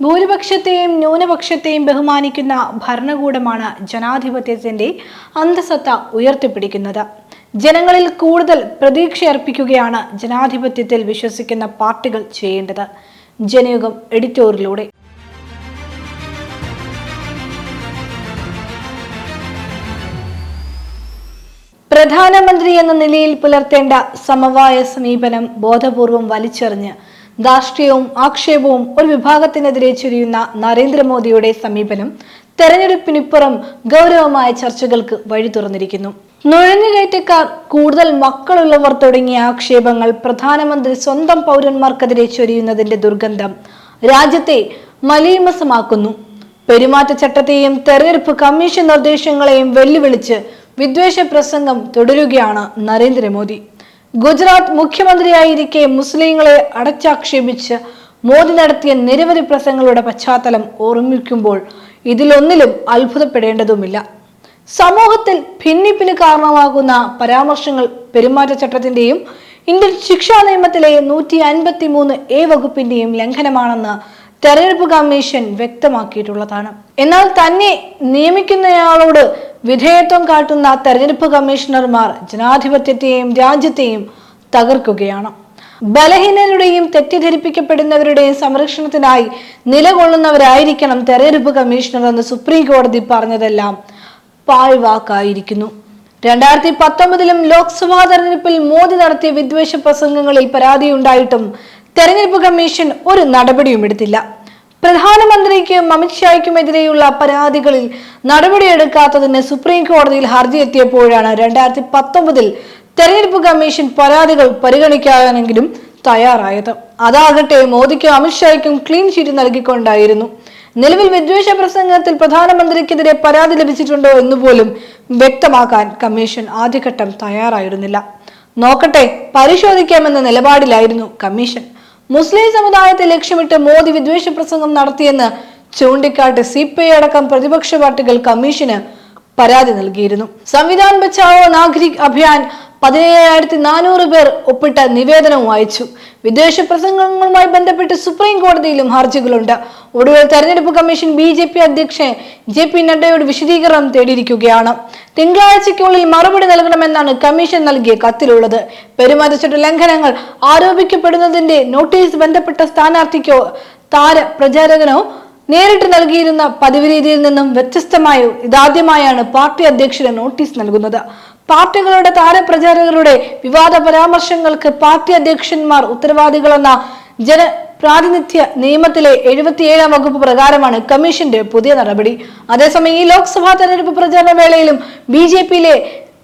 ഭൂരിപക്ഷത്തെയും ന്യൂനപക്ഷത്തെയും ബഹുമാനിക്കുന്ന ഭരണകൂടമാണ് ജനാധിപത്യത്തിന്റെ അന്തസത്ത ഉയർത്തിപ്പിടിക്കുന്നത്. ജനങ്ങളിൽ കൂടുതൽ പ്രതീക്ഷയർപ്പിക്കുകയാണ് ജനാധിപത്യത്തിൽ വിശ്വസിക്കുന്ന പാർട്ടികൾ ചെയ്യേണ്ടത്. ജനയുഗം എഡിറ്റോറിലൂടെ. പ്രധാനമന്ത്രി എന്ന നിലയിൽ പുലർത്തേണ്ട സമവായ സമീപനം ബോധപൂർവം വലിച്ചെറിഞ്ഞ് ധാർഷ്ട്യവും ആക്ഷേപവും ഒരു വിഭാഗത്തിനെതിരെ ചുരിയുന്ന നരേന്ദ്രമോദിയുടെ സമീപനം തെരഞ്ഞെടുപ്പിനിപ്പുറം ഗൗരവമായ ചർച്ചകൾക്ക് വഴി തുറന്നിരിക്കുന്നു. നുഴഞ്ഞുകയറ്റക്കാർ കൂടുതൽ മക്കളുള്ളവർ തുടങ്ങിയ ആക്ഷേപങ്ങൾ പ്രധാനമന്ത്രി സ്വന്തം പൗരന്മാർക്കെതിരെ ചൊരിയുന്നതിന്റെ ദുർഗന്ധം രാജ്യത്തെ മലീമസമാക്കുന്നു. പെരുമാറ്റച്ചട്ടത്തെയും തെരഞ്ഞെടുപ്പ് കമ്മീഷൻ നിർദ്ദേശങ്ങളെയും വെല്ലുവിളിച്ച് വിദ്വേഷ പ്രസംഗം തുടരുകയാണ് നരേന്ദ്രമോദി. ഗുജറാത്ത് മുഖ്യമന്ത്രിയായിരിക്കെ മുസ്ലിങ്ങളെ അടച്ചാക്ഷേപിച്ച് മോദി നടത്തിയ നിരവധി പ്രസംഗങ്ങളുടെ പശ്ചാത്തലം ഓർമ്മിക്കുമ്പോൾ ഇതിലൊന്നിലും അത്ഭുതപ്പെടേണ്ടതുമില്ല. സമൂഹത്തിൽ ഭിന്നിപ്പിന് കാരണമാകുന്ന പരാമർശങ്ങൾ പെരുമാറ്റച്ചട്ടത്തിന്റെയും ഇന്ത്യൻ ശിക്ഷാ നിയമത്തിലെ നൂറ്റി അൻപത്തി മൂന്ന് എ വകുപ്പിന്റെയും ലംഘനമാണെന്ന് തെരഞ്ഞെടുപ്പ് കമ്മീഷൻ വ്യക്തമാക്കിയിട്ടുള്ളതാണ്. എന്നാൽ തന്നെ നിയമിക്കുന്നയാളോട് വിധേയത്വം കാട്ടുന്ന തെരഞ്ഞെടുപ്പ് കമ്മീഷണർമാർ ജനാധിപത്യത്തെയും രാജ്യത്തെയും തകർക്കുകയാണ്. ബലഹീനരുടെയും തെറ്റിദ്ധരിപ്പിക്കപ്പെടുന്നവരുടെയും സംരക്ഷണത്തിനായി നിലകൊള്ളുന്നവരായിരിക്കണം തെരഞ്ഞെടുപ്പ് കമ്മീഷണർ എന്ന് സുപ്രീം കോടതി പറഞ്ഞതെല്ലാം പാഴ്വാക്കായിരിക്കുന്നു. രണ്ടായിരത്തി പത്തൊമ്പതിലും ലോക്സഭാ തെരഞ്ഞെടുപ്പിൽ മോദി നടത്തിയ വിദ്വേഷ പ്രസംഗങ്ങളിൽ പരാതിയുണ്ടായിട്ടും തെരഞ്ഞെടുപ്പ് കമ്മീഷൻ ഒരു നടപടിയും എടുത്തില്ല പ്രധാനമന്ത്രിക്കും അമിത്ഷായ്ക്കുമെതിരെയുള്ള പരാതികളിൽ നടപടിയെടുക്കാത്തതിന് സുപ്രീം കോടതിയിൽ ഹർജി എത്തിയപ്പോഴാണ് രണ്ടായിരത്തി പത്തൊമ്പതിൽ തെരഞ്ഞെടുപ്പ് കമ്മീഷൻ പരാതികൾ പരിഗണിക്കാനെങ്കിലും തയ്യാറായത്. അതാകട്ടെ മോദിക്കും അമിത്ഷായ്ക്കും ക്ലീൻ ഷീറ്റ് നൽകിക്കൊണ്ടായിരുന്നു. നിലവിൽ വിദ്വേഷ പ്രസംഗത്തിൽ പ്രധാനമന്ത്രിക്കെതിരെ പരാതി ലഭിച്ചിട്ടുണ്ടോ എന്ന് പോലും വ്യക്തമാക്കാൻ കമ്മീഷൻ ആദ്യഘട്ടം തയ്യാറായിരുന്നില്ല. നോക്കട്ടെ പരിശോധിക്കാമെന്ന നിലപാടിലായിരുന്നു കമ്മീഷൻ. മുസ്ലിം സമുദായത്തെ ലക്ഷ്യമിട്ട് മോദി വിദ്വേഷ പ്രസംഗം നടത്തിയെന്ന് ചൂണ്ടിക്കാട്ടി സി പി ഐ അടക്കം പ്രതിപക്ഷ പാർട്ടികൾ കമ്മീഷന് പരാതി നൽകിയിരുന്നു. സംവിധാൻ ബച്ചാവോ നാഗരിക് അഭിയാൻ പതിനേഴായിരത്തി നാനൂറ് പേർ ഒപ്പിട്ട നിവേദനവും അയച്ചു വിദേശ പ്രസംഗങ്ങളുമായി ബന്ധപ്പെട്ട് സുപ്രീം കോടതിയിലും ഹർജികളുണ്ട്. ഒടുവിൽ തെരഞ്ഞെടുപ്പ് കമ്മീഷൻ ബി ജെ പി അധ്യക്ഷൻ ജെ പി നഡ്ഡയോട് വിശദീകരണം തേടിയിരിക്കുകയാണ്. തിങ്കളാഴ്ചയ്ക്കുള്ളിൽ മറുപടി നൽകണമെന്നാണ് കമ്മീഷൻ നൽകിയ കത്തിലുള്ളത്. പെരുമാറ്റച്ചട്ട ലംഘനങ്ങൾ ആരോപിക്കപ്പെടുന്നതിന്റെ നോട്ടീസ് ബന്ധപ്പെട്ട സ്ഥാനാർത്ഥിക്കോ താര പ്രചാരകനോ നേരിട്ട് നൽകിയിരുന്ന പതിവ് രീതിയിൽ നിന്നും വ്യത്യസ്തമായി? ഇതാദ്യമായാണ് പാർട്ടി അധ്യക്ഷന് നോട്ടീസ് നൽകുന്നത്. പാർട്ടികളുടെ താരപ്രചാരകരുടെ വിവാദ പരാമർശങ്ങൾക്ക് പാർട്ടി അധ്യക്ഷന്മാർ ഉത്തരവാദികളെന്ന ജന പ്രാതിനിധ്യ നിയമത്തിലെ എഴുപത്തിയേഴാം വകുപ്പ് പ്രകാരമാണ് കമ്മീഷന്റെ പുതിയ നടപടി. അതേസമയം ഈ ലോക്സഭാ തെരഞ്ഞെടുപ്പ് പ്രചാരണ വേളയിലും ബി ജെ പിയിലെ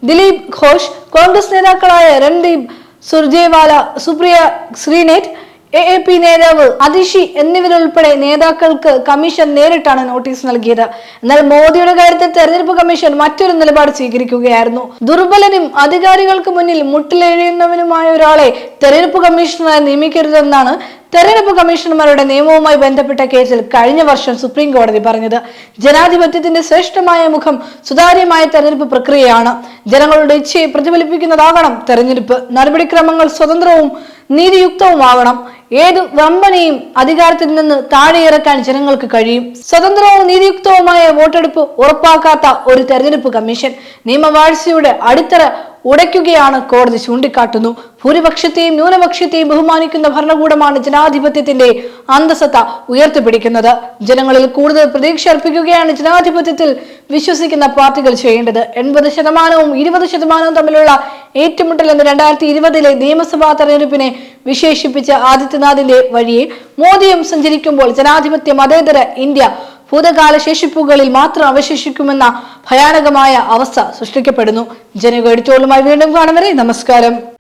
ദിലീപ് ഘോഷ് കോൺഗ്രസ് നേതാക്കളായ Randeep Surjewala Supriya Shrinate A A P നേതാവ് അതിഷി എന്നിവരുൾപ്പെടെ നേതാക്കൾക്ക് കമ്മീഷൻ നേരിട്ടാണ് നോട്ടീസ് നൽകിയത്. എന്നാൽ മോദിയുടെ കാര്യത്തിൽ തെരഞ്ഞെടുപ്പ് കമ്മീഷൻ മറ്റൊരു നിലപാട് സ്വീകരിക്കുകയായിരുന്നു. ദുർബലനും അധികാരികൾക്ക് മുന്നിൽ മുട്ടിലെഴിയുന്നവനുമായ ഒരാളെ തെരഞ്ഞെടുപ്പ് കമ്മീഷണറായി നിയമിക്കരുതെന്നാണ് തെരഞ്ഞെടുപ്പ് കമ്മീഷണർമാരുടെ നിയമവുമായി ബന്ധപ്പെട്ട കേസിൽ കഴിഞ്ഞ വർഷം സുപ്രീം കോടതി പറഞ്ഞത്. ജനാധിപത്യത്തിന്റെ ശ്രേഷ്ഠമായ മുഖം സുതാര്യമായ തെരഞ്ഞെടുപ്പ് പ്രക്രിയയാണ്. ജനങ്ങളുടെ ഇച്ഛയെ പ്രതിഫലിപ്പിക്കുന്നതാകണം തെരഞ്ഞെടുപ്പ്. നടപടിക്രമങ്ങൾ സ്വതന്ത്രവും നീതിയുക്തവുമാകണം. ഏത് വമ്പനെയും അധികാരത്തിൽ നിന്ന് താഴെയിറക്കാൻ ജനങ്ങൾക്ക് കഴിയും. സ്വതന്ത്രവും നീതിയുക്തവുമായ വോട്ടെടുപ്പ് ഉറപ്പാക്കാത്ത ഒരു തെരഞ്ഞെടുപ്പ് കമ്മീഷൻ നിയമവാഴ്ചയുടെ അടിത്തറ ഉടയ്ക്കുകയാണ് കോടതി ചൂണ്ടിക്കാട്ടുന്നു. ഭൂരിപക്ഷത്തെയും ന്യൂനപക്ഷത്തെയും ബഹുമാനിക്കുന്ന ഭരണകൂടമാണ് ജനാധിപത്യത്തിന്റെ അന്തസത്ത ഉയർത്തിപ്പിടിക്കുന്നത്. ജനങ്ങളിൽ കൂടുതൽ പ്രതീക്ഷ അർപ്പിക്കുകയാണ് ജനാധിപത്യത്തിൽ വിശ്വസിക്കുന്ന പാർട്ടികൾ ചെയ്യേണ്ടത്. എൺപത് ശതമാനവും ഇരുപത് ശതമാനവും തമ്മിലുള്ള ഏറ്റുമുട്ടൽ എന്ന് രണ്ടായിരത്തി ഇരുപതിലെ നിയമസഭാ തെരഞ്ഞെടുപ്പിനെ വിശേഷിപ്പിച്ച ആദിത്യനാഥിന്റെ വഴിയെ മോദിയും സഞ്ചരിക്കുമ്പോൾ ജനാധിപത്യ മതേതര ഇന്ത്യ ഭൂതകാല ശേഷിപ്പുകളിൽ മാത്രം അവശേഷിക്കുമെന്ന ഭയാനകമായ അവസ്ഥ സൃഷ്ടിക്കപ്പെടുന്നു. ജനക വീണ്ടും കാണും വരെ. നമസ്കാരം.